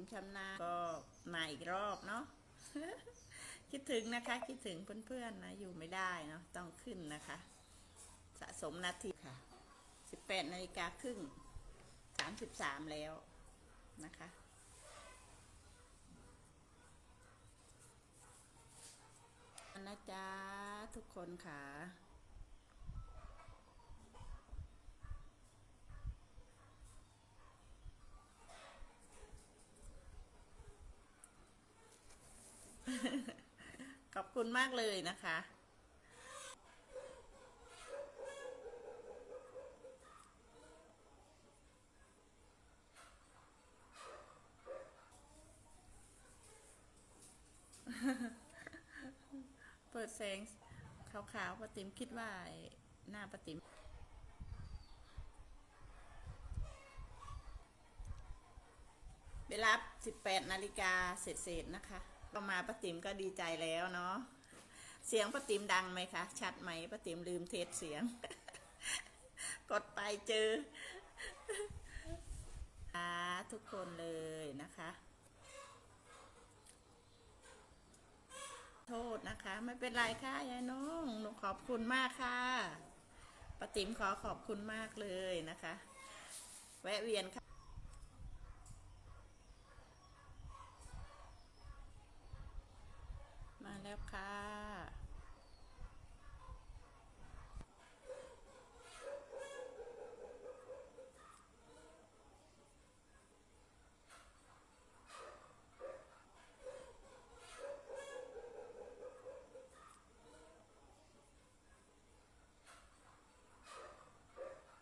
ติ๋มชำนาญก็มาอีกรอบเนาะคิดถึงนะคะ คิดถึงเพื่อนๆนะ อยู่ไม่ได้เนาะต้องขึ้นนะคะ สะสมนาทีค่ะ 18นาฬิกาครึ่ง 33 แล้วนะคะนะจ๊ะทุกคนค่ะ ขอบ คุณมากเลยนะคะ เปิดแสงขาวๆปติมคิดว่าหน้าปติมเวลา18นาฬิกาเสร็จๆนะคะก็มาปติมก็ดีใจแล้วเนาะ เสียงปะติมดังไหมคะ ชัดไหมปะติมลืมเทสเสียง กดไปเจออ่าทุกคนเลยนะคะ โทษนะคะ ไม่เป็นไรค่ะยายน้องหนูขอบคุณมากค่ะปะติ๋มขอขอบคุณมากเลยนะคะ แวะเวียนค่ะ มาแล้วค่ะ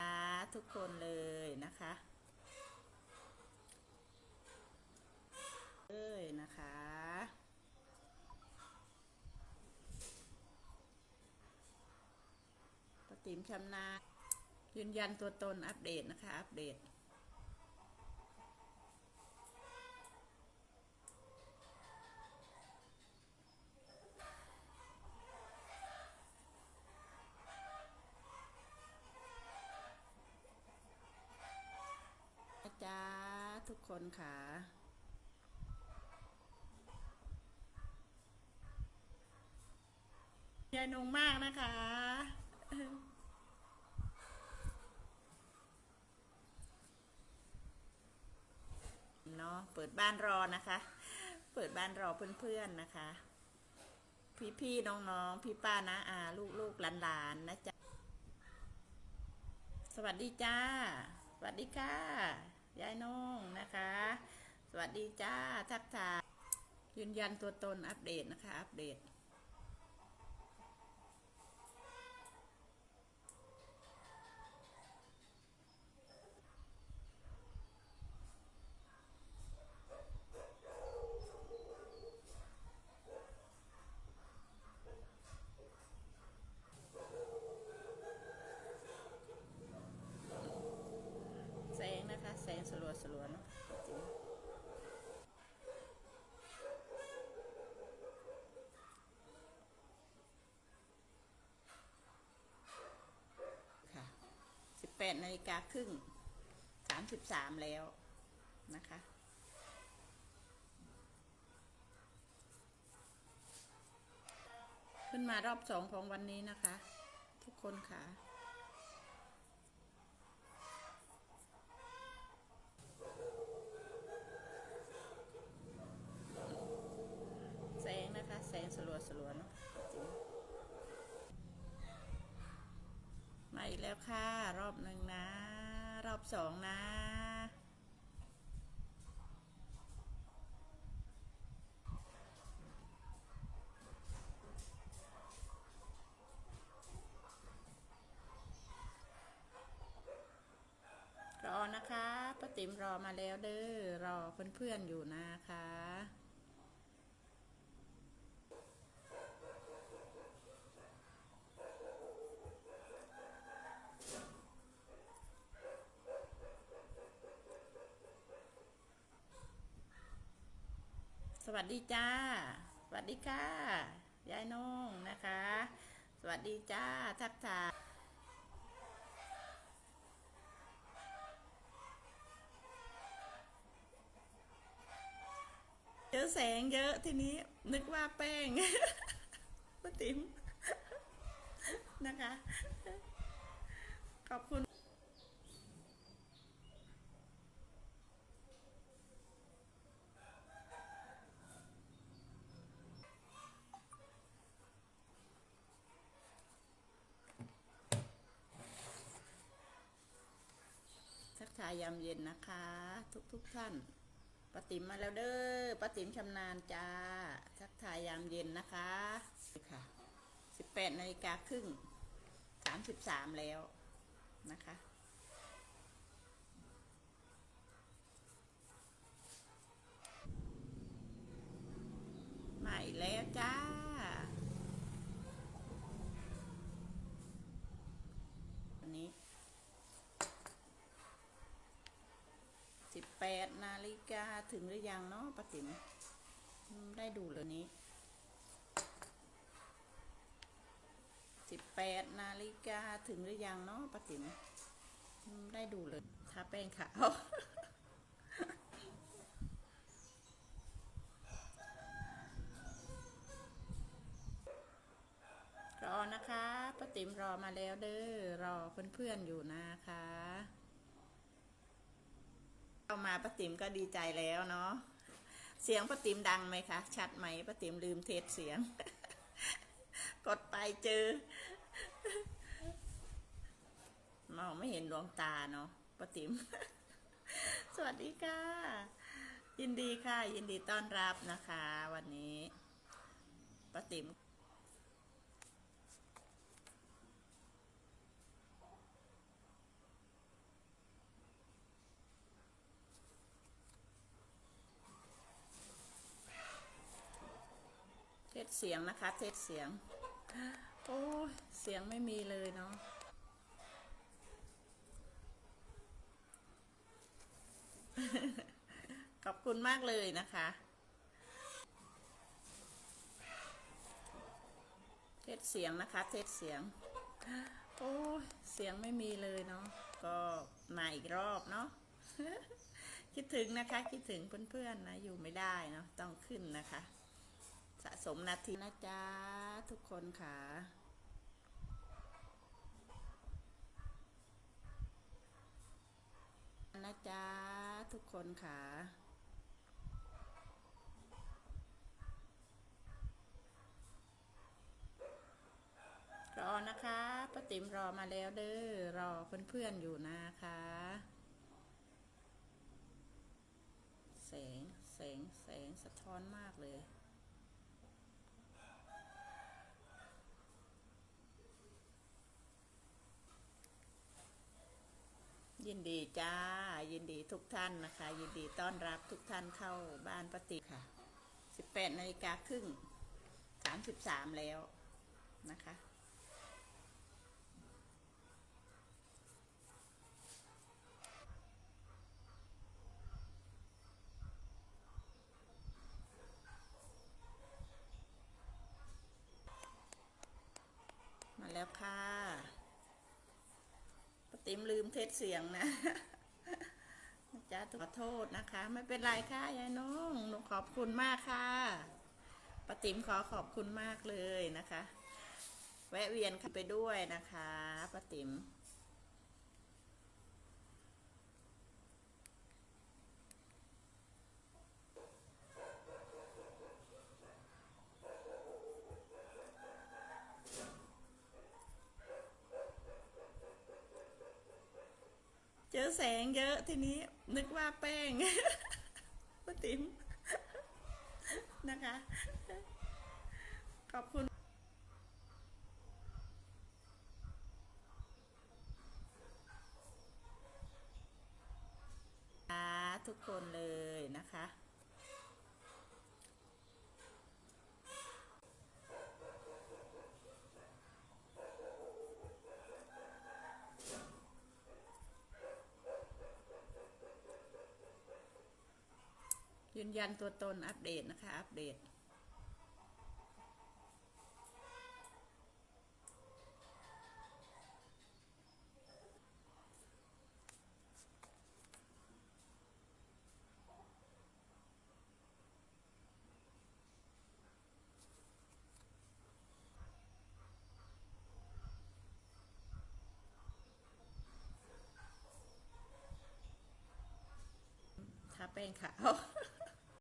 อ่าทุก คนเลยนะคะเลยนะคะ ปติมชำนาญยืนยันตัวตนอัปเดตนะคะ อัปเดต คนค่ะ ยายนงมากนะคะ เนาะเปิดบ้านรอนะคะ เปิดบ้านรอเพื่อนๆนะคะ พี่ๆน้องๆ พี่ป้านะอาลูกๆหลานๆนะจ๊ะ สวัสดีจ้า สวัสดีค่ะ ยายน้องนะคะ สวัสดีจ้าทักทายยืนยันตัวตนอัปเดตนะคะ อัปเดต แสงนะคะ แสงสลัวสลัวๆเนาะค่ะ 8นาฬิกาครึ่ง 33 แล้วนะคะ ขึ้นมารอบสองของวันนี้นะคะ ทุกคนค่ะแสงนะคะ แสงสลัวสลัวเนาะมาอีกแล้วค่ะ อบหนึ่งนะ รอบสองนะรอนะคะป้าติ๋มรอมาแล้วเด้อรอเพื่อนๆอยู่นะคะ สวัสดีจ้า สวัสดีค่ะ ยายน้องนะคะ สวัสดีจ้า ทักทายแสงเยอะทีนี้นึกว่าแป้งป้าติ๋มนะคะ ขอบคุณายยามเย็นนะคะ ทุกทุกท่านป้าติ๋มมาแล้วเด้อป้าติ๋มชำนาญจ้า ทักทายยามเย็นนะคะค่ะสิบแปดนาฬิกาครึ่งสามสิบสามแล้วนะคะ มาอีกแล้วจ้า วันนี้ สิบแป ดนาฬิกาถึงหรือยังเนาะป้าติ๋มได้ดูเลยนี้สิบแปดนาฬิกาถึงหรือยังเนาะป้าติ๋มอืมได้ดูเลยทาแป้งขาวรอนะคะป้าติ๋มรอมาแล้วเด้อรอเพื่อนๆอยู่นะคะ เข้ามาป้าติ๋มก็ดีใจแล้วเนาะเสียงป้าติ๋มดังไหมคะ ชัดไหมป้าติ๋มลืมเทสเสียง กดไปเจอมองไม่เห็นดวงตาเนาะป้าติ๋มสวัสดีค่ะ ยินดีค่ะ ยินดีต้อนรับนะคะ วันนี้ป้าติ๋ม เทสเสียงนะคะ เทสเสียง โอ้เสียงไม่มีเลยเนาะขอบคุณมากเลยนะคะ เทสเสียงนะคะ เทสเสียง โอ้เสียงไม่มีเลยเนาะ ก็มาอีกรอบเนาะคิดถึงนะคะ คิดถึงเพื่อนๆนะ อยู่ไม่ได้เนาะ ต้องขึ้นนะคะะสมนาทีนะจ๊ะทุกคนค่ะ นะจ๊ะทุกคนค่ะรอนะคะป้าติ๋มรอมาแล้วเด้อ รอเพื่อนๆอยู่นะคะ แสง แสง แสงสะท้อนมากเลย ยินดีจ้า ยินดีทุกท่านนะคะ ยินดีต้อนรับทุกท่านเข้าบ้านปฏิค่ะ 18นาฬิกาครึ่ง 33 แล้วนะคะ มาแล้วค่ะ ติ๋มลืมเทสเสียงนะจ้าขอโทษนะคะ ไม่เป็นไรค่ะยายน้องหนูขอบคุณมากค่ะปติ๋มขอขอบคุณมากเลยนะคะ แวะเวียนไปด้วยนะคะปติ๋ม แสงเยอะทีนี้นึกว่าแป้งปาติ๋มนะคะ ขอบคุณทุกคนเลยนะคะ นยันตัวตนอัปเดตนะคะ อัปเดตทาแป้งขาว